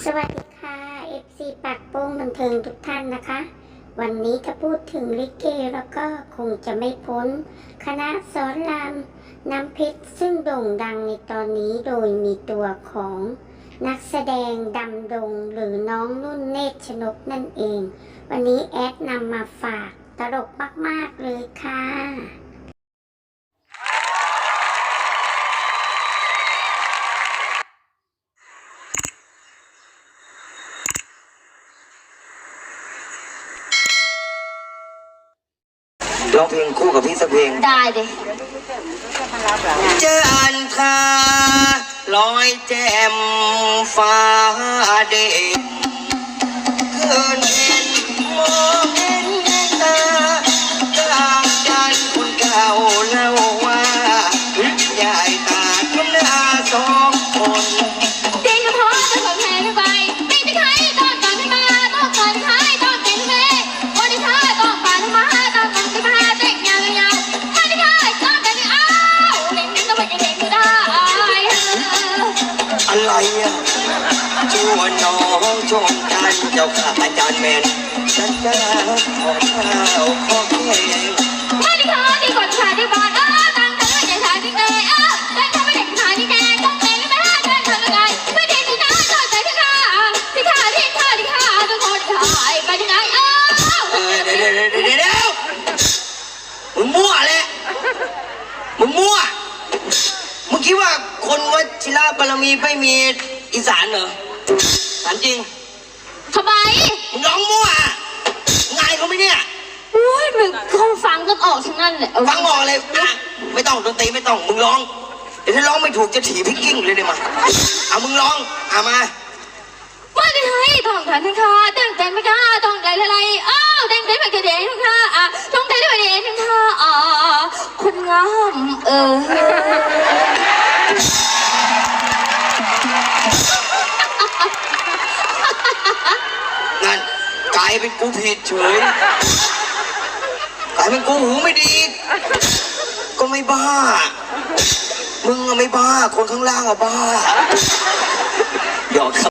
สวัสดีค่ะ FC ปากโป้งบันเทิงทุกท่านนะคะ วันนี้ถ้าพูดถึงลิเกแล้วก็คงจะไม่พ้น คณะสอนรามน้ำเพชรซึ่งโด่งดังในตอนนี้โดยมีตัวของนักแสดงดำดงหรือน้องนุ่นเนตรชนกนั่นเอง วันนี้แอดนำมาฝากตลกมาก ๆ เลยค่ะ ร้องเพลงคู่กับพี่สักเพลง ได้ดิเจออันคาลอยแจ่มฟ้าเด่น ชวนน้องชมกันเจ้าค่ะอาจารย์แมนฉันจะขอข้าวขอแกง คนวัชิระบารมีไม่มีอีสานเหรอถามจริงทำไมมึงร้องมั่วอะงายเขาไหมเนี่ย อุ้ยมึงคงฟังกันออกทั้งนั้นเลยฟังออกเลยอะไม่ต้องดนตรีไม่ต้องมึงร้องเดี๋ยวถ้าร้องไม่ถูกจะถีบพิกกิ้งเลยได้มาเอามึงร้องเอามาว่าได้ให้ต้องการทั้งค่ะตั้งแต่ไม่กล้าต้องใจอะไรอ้าวตั้งแต่ไม่กระเด็นทั้งค่ะอะต้องใจด้วยเด็นทั้งค่ะอ่าคนงามเออ ลายเป็นกูผิดเฉยกลายเป็นกูหูไม่ดี ก็ไม่บ้า มึงอะไม่บ้า คนข้างล่างอะบ้าหยอกครับ